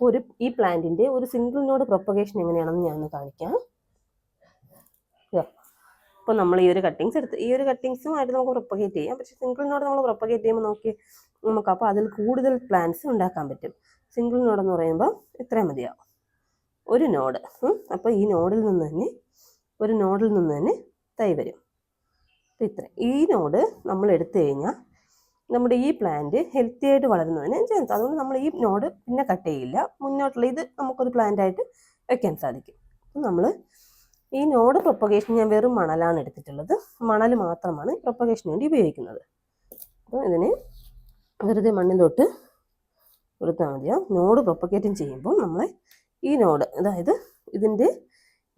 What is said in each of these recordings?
അപ്പോൾ ഒരു ഈ പ്ലാന്റിന്റെ ഒരു സിംഗിൾ നോഡ് പ്രൊപ്പഗേഷൻ എങ്ങനെയാണെന്ന് ഞാൻ കാണിക്കാം. അപ്പോൾ നമ്മൾ ഈ ഒരു കട്ടിങ്സ് എടുത്ത് ഈ ഒരു കട്ടിങ്സും ആയിട്ട് നമുക്ക് പ്രൊപ്പഗേറ്റ് ചെയ്യാം. പക്ഷേ സിംഗിൾ നോഡ് നമ്മൾ പ്രൊപ്പഗേറ്റ് ചെയ്യുമ്പോൾ നോക്കി നമുക്ക് അപ്പോൾ അതിൽ കൂടുതൽ പ്ലാന്റ്സ് ഉണ്ടാക്കാൻ പറ്റും. സിംഗിൾ നോഡ് എന്ന് പറയുമ്പോൾ ഇത്രയും മതിയാവും. ഒരു നോഡ്. അപ്പോൾ ഈ നോഡിൽ നിന്ന് തന്നെ ഒരു നോഡിൽ നിന്ന് തന്നെ തൈ വരും. അപ്പോൾ ഇത്ര ഈ നോഡ് നമ്മൾ എടുത്തു കഴിഞ്ഞാൽ നമ്മുടെ ഈ പ്ലാന്റ് ഹെൽത്തി ആയിട്ട് വളരുന്നതിന് ചാൻസ് അതുകൊണ്ട് നമ്മൾ ഈ നോട് പിന്നെ കട്ട് ചെയ്യില്ല. മുന്നോട്ടുള്ള ഇത് നമുക്കൊരു പ്ലാന്റ് ആയിട്ട് വെക്കാൻ സാധിക്കും. നമ്മൾ ഈ നോട് പ്രൊപ്പഗേഷൻ ഞാൻ വെറും മണലാണ് എടുത്തിട്ടുള്ളത്. മണൽ മാത്രമാണ് പ്രൊപ്പഗേഷന് വേണ്ടി ഉപയോഗിക്കുന്നത്. അപ്പോൾ ഇതിനെ വെറുതെ മണ്ണിലോട്ട് കൊടുത്താൽ മതിയാവും നോട് പ്രൊപ്പഗേറ്റും ചെയ്യുമ്പോൾ നമ്മൾ ഈ നോട് അതായത് ഇതിന്റെ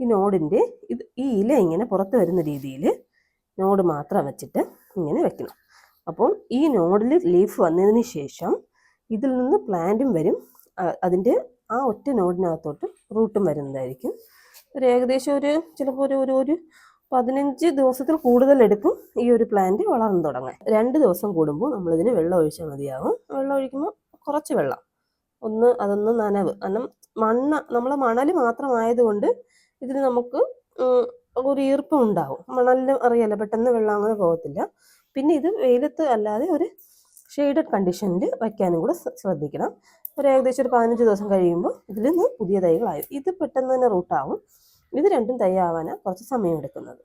ഈ നോടിന്റെ ഇത് ഈ ഇല ഇങ്ങനെ പുറത്ത് വരുന്ന രീതിയിൽ നോട് മാത്രം വെച്ചിട്ട് ഇങ്ങനെ വെക്കണം. അപ്പോൾ ഈ നോഡിൽ ലീഫ് വന്നതിന് ശേഷം ഇതിൽ നിന്ന് പ്ലാന്റും വരും. അതിന്റെ ആ ഒറ്റ നോഡിനകത്തോട്ട് റൂട്ടും വരുന്നതായിരിക്കും. ഒരു ഏകദേശം ഒരു ചിലപ്പോൾ ഒരു ഒരു ഒരു പതിനഞ്ച് ദിവസത്തിൽ കൂടുതൽ എടുക്കും ഈ ഒരു പ്ലാന്റ് വളർന്നു തുടങ്ങാൻ. രണ്ട് ദിവസം കൂടുമ്പോൾ നമ്മളിതിന് വെള്ളം ഒഴിച്ചാൽ മതിയാവും. വെള്ളം ഒഴിക്കുമ്പോൾ കുറച്ച് വെള്ളം. ഒന്ന് അതൊന്ന് നനവ്. കാരണം മണ്ണ് നമ്മളെ മണൽ മാത്രമായതുകൊണ്ട് ഇതിന് നമുക്ക് ഒരു ഈർപ്പം ഉണ്ടാവും. മണലിന് അറിയാലോ പെട്ടെന്ന് വെള്ളം അങ്ങനെ പോകത്തില്ല. പിന്നെ ഇത് വെയിലത്ത് അല്ലാതെ ഒരു ഷെയ്ഡഡ് കണ്ടീഷനിൽ വയ്ക്കാനും കൂടെ ശ്രദ്ധിക്കണം. ഒരു ഏകദേശം ഒരു പതിനഞ്ച് ദിവസം കഴിയുമ്പോൾ ഇതിൽ നിന്ന് പുതിയ തൈകളായി. ഇത് പെട്ടെന്ന് തന്നെ റൂട്ടാവും ഇത് രണ്ടും തൈ ആവാനാണ് കുറച്ച് സമയം എടുക്കുന്നത്.